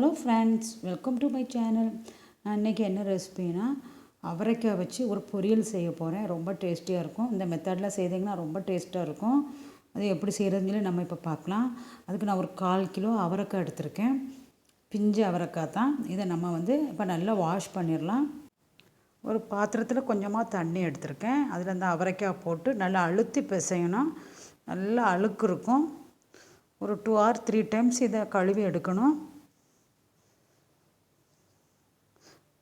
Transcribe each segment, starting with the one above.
Hello friends welcome to my channel நான் இன்றைக்கி என்ன ரெசிபினா அவரைக்காய் வச்சு ஒரு பொரியல் செய்ய போகிறேன் ரொம்ப டேஸ்டியாக இருக்கும். இந்த மெத்தடில் செய்தீங்கன்னா ரொம்ப டேஸ்ட்டாக இருக்கும். அது எப்படி செய்கிறதுன்னு சொல்லி நம்ம இப்போ பார்க்கலாம். அதுக்கு நான் ஒரு கால் கிலோ அவரைக்காய் எடுத்திருக்கேன். பிஞ்சு அவரைக்காய் தான். இதை நம்ம வந்து இப்போ நல்லா வாஷ் பண்ணிடலாம். ஒரு பாத்திரத்தில் கொஞ்சமாக தண்ணி எடுத்திருக்கேன். அதில் இந்த அவரைக்காய் போட்டு நல்லா அழுத்தி பிசையணும். நல்லா அழுக்கு இருக்கும். ஒரு டூ ஆர் த்ரீ டைம்ஸ் இதை கழுவி எடுக்கணும்.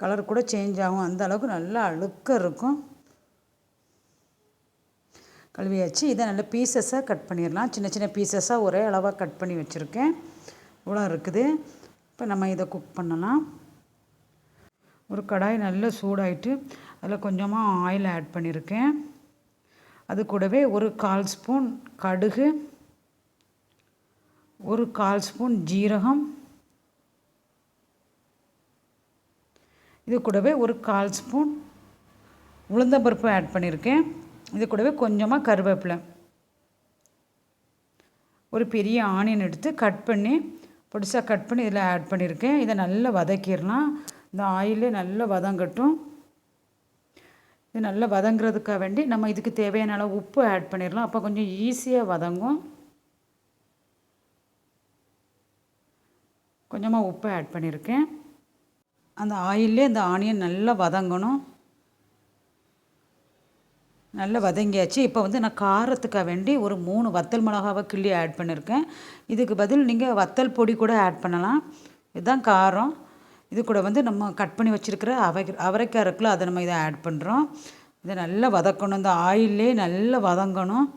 கலர் கூட சேஞ்ச் ஆகும். அந்த அளவுக்கு நல்லா அழுக்க இருக்கும். கழுவியாச்சு. இதை நல்ல பீசஸாக கட் பண்ணிடலாம். சின்ன சின்ன பீசஸாக ஒரே அளவாக கட் பண்ணி வச்சுருக்கேன். இவ்வளோ இருக்குது. இப்போ நம்ம இதை குக் பண்ணலாம். ஒரு கடாய் நல்லா சூடாயிட்டு அதில் கொஞ்சமாக ஆயில் ஆட் பண்ணியிருக்கேன். அது கூடவே ஒரு கால் ஸ்பூன் கடுகு ஒரு கால் ஸ்பூன் ஜீரகம் இது கூடவே ஒரு கால் ஸ்பூன் உளுந்தம்பருப்பு ஆட் பண்ணியிருக்கேன் இது கூடவே கொஞ்சமாக கருவேப்பிலை. ஒரு பெரிய ஆனியன் எடுத்து கட் பண்ணி பொடிசாக கட் பண்ணி இதில் ஆட் பண்ணியிருக்கேன் இதை நல்லா வதக்கிடலாம். இந்த ஆயிலே நல்லா வதங்கட்டும். இது நல்லா வதங்குறதுக்காக வேண்டி நம்ம இதுக்கு தேவையான அளவு உப்பு ஆட் பண்ணிடலாம். அப்போ கொஞ்சம் ஈஸியாக வதங்கும். கொஞ்சமாக உப்பு ஆட் பண்ணியிருக்கேன் அந்த ஆயிலே அந்த ஆனியன் நல்லா வதங்கணும். நல்லா வதங்கியாச்சு. இப்போ வந்து நான் காரத்துக்காக வேண்டி ஒரு மூணு வத்தல் மிளகாவை கிள்ளி ஆட் பண்ணியிருக்கேன் இதுக்கு பதில் நீங்கள் வத்தல் பொடி கூட ஆட் பண்ணலாம். இதுதான் காரம். இது கூட வந்து நம்ம கட் பண்ணி வச்சுருக்கிற அவரை அவரைக்காய் இருக்குல்ல அதை நம்ம இதை ஆட் பண்ணுறோம் இதை நல்லா வதக்கணும். இந்த ஆயிலே நல்லா வதங்கணும்.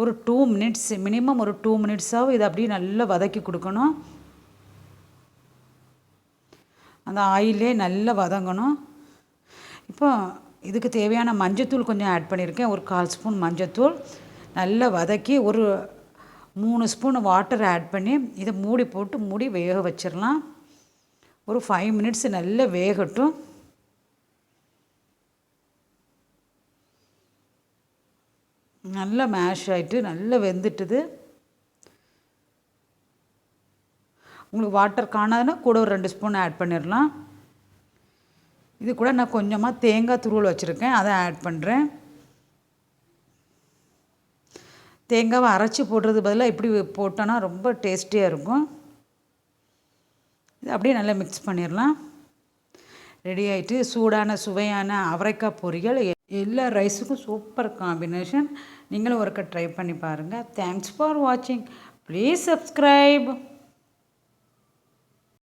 ஒரு டூ மினிட்ஸ் மினிமம் ஒரு டூ மினிட்ஸாகவும் இதை அப்படியே நல்லா வதக்கி கொடுக்கணும். அந்த ஆயிலே நல்லா வதங்கணும். இப்போ இதுக்கு தேவையான மஞ்சத்தூள் கொஞ்சம் ஆட் பண்ணியிருக்கேன் ஒரு கால் ஸ்பூன் மஞ்சத்தூள். நல்லா வதக்கி ஒரு மூணு ஸ்பூன் வாட்டர் ஆட் பண்ணி இதை மூடி போட்டு மூடி வேக வச்சிடலாம். ஒரு ஃபைவ் மினிட்ஸ் நல்லா வேகட்டும். நல்லா மேஷ் ஆகிட்டு நல்லா வெந்துட்டுது. உங்களுக்கு வாட்டர் காணாதுன்னா கூட ஒரு ரெண்டு ஸ்பூன் ஆட் பண்ணிடலாம் இது கூட நான் கொஞ்சமாக தேங்காய் துருவல் வச்சுருக்கேன் அதை ஆட் பண்ணுறேன் தேங்காவை அரைச்சி போடுறது பதிலாக இப்படி போட்டோன்னா ரொம்ப டேஸ்டியாக இருக்கும். இது அப்படியே நல்லா மிக்ஸ் பண்ணிடலாம் ரெடி ஆகிட்டு சூடான சுவையான அவரைக்காய் பொரியல் எல்லா ரைஸுக்கும் சூப்பர் காம்பினேஷன் நீங்களும் ஒருக்க ட்ரை பண்ணி பாருங்கள் தேங்க்ஸ் ஃபார் வாட்சிங் ப்ளீஸ் சப்ஸ்கிரைப்